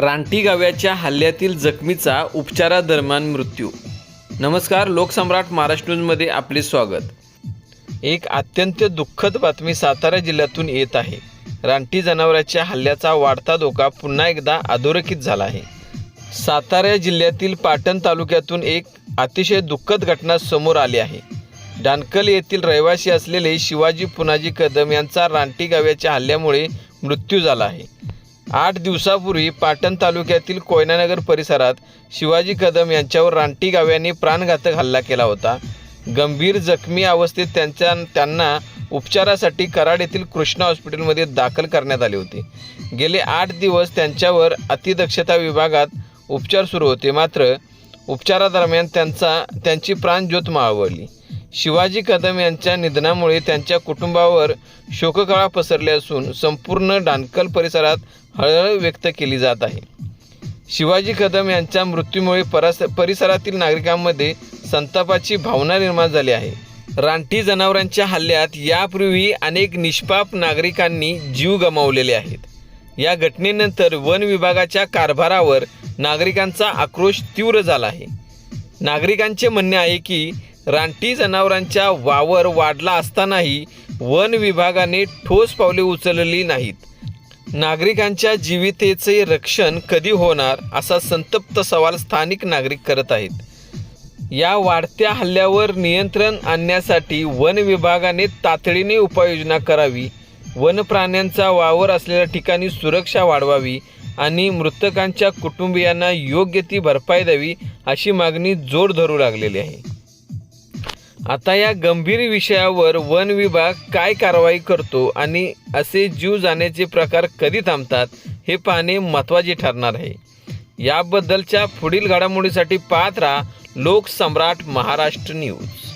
रानटी गाव्याच्या हल्ल्यातील जखमीचा उपचारादरम्यान मृत्यू. नमस्कार लोकसम्राट महाराष्ट्र न्यूजमध्ये आपले स्वागत. एक अत्यंत दुःखद बातमी सातारा जिल्ह्यातून येत आहे. रानटी जनावरांच्या हल्ल्याचा वाढता धोका पुन्हा एकदा अधोरेखित झाला आहे. सातारा जिल्ह्यातील पाटण तालुक्यातून एक अतिशय दुःखद घटना समोर आली आहे. डानकल येथील रहिवासी असलेले शिवाजी पुनाजी कदम यांचा रानटी गाव्याच्या हल्ल्यामुळे मृत्यू झाला आहे. आठ दिवसापूर्वी पाटण तालुक्यातील कोयनानगर परिसरात शिवाजी कदम यांच्यावर रानटी गाव्यांनी प्राणघातक हल्ला केला होता. गंभीर जखमी अवस्थेत त्यांच्या त्यांना उपचारासाठी कराड येथील कृष्णा हॉस्पिटलमध्ये दाखल करण्यात आले होते. गेले आठ दिवस त्यांच्यावर अतिदक्षता विभागात उपचार सुरू होते. मात्र उपचारादरम्यान त्यांचा त्यांची प्राणज्योत मावळली. शिवाजी कदम यांच्या निधनामुळे त्यांच्या कुटुंबावर शोककळा पसरली असून संपूर्ण डानकल परिसरात हळहळ व्यक्त केली जात आहे. शिवाजी कदम यांच्या मृत्यूमुळे परस परिसरातील नागरिकांमध्ये संतापाची भावना निर्माण झाली आहे. रानटी जनावरांच्या हल्ल्यात यापूर्वी अनेक निष्पाप नागरिकांनी जीव गमावलेले आहेत. या घटनेनंतर वन विभागाच्या कारभारावर नागरिकांचा आक्रोश तीव्र झाला आहे. नागरिकांचे म्हणणे आहे की रानटी जनावरांच्या वावर वाढला असतानाही वन विभागाने ठोस पावले उचलली नाहीत. नागरिकांच्या जीवितेचे रक्षण कधी होणार असा संतप्त सवाल स्थानिक नागरिक करत आहेत. या वाढत्या हल्ल्यावर नियंत्रण आणण्यासाठी वन विभागाने तातडीने उपाययोजना करावी वन प्राण्यांचा वावर असलेल्या ठिकाणी सुरक्षा वाढवावी आणि मृतकांच्या कुटुंबियांना योग्य ती भरपाई द्यावी अशी मागणी जोर धरू लागलेली आहे. आता या गंभीर विषयावर वन विभाग काय कारवाई करतो आणि असे जीव जाण्याचे प्रकार कधी थांबतात हे पाहणे महत्त्वाचे ठरणार आहे. याबद्दलच्या पुढील घडामोडीसाठी पाहत राहा लोकसम्राट महाराष्ट्र न्यूज.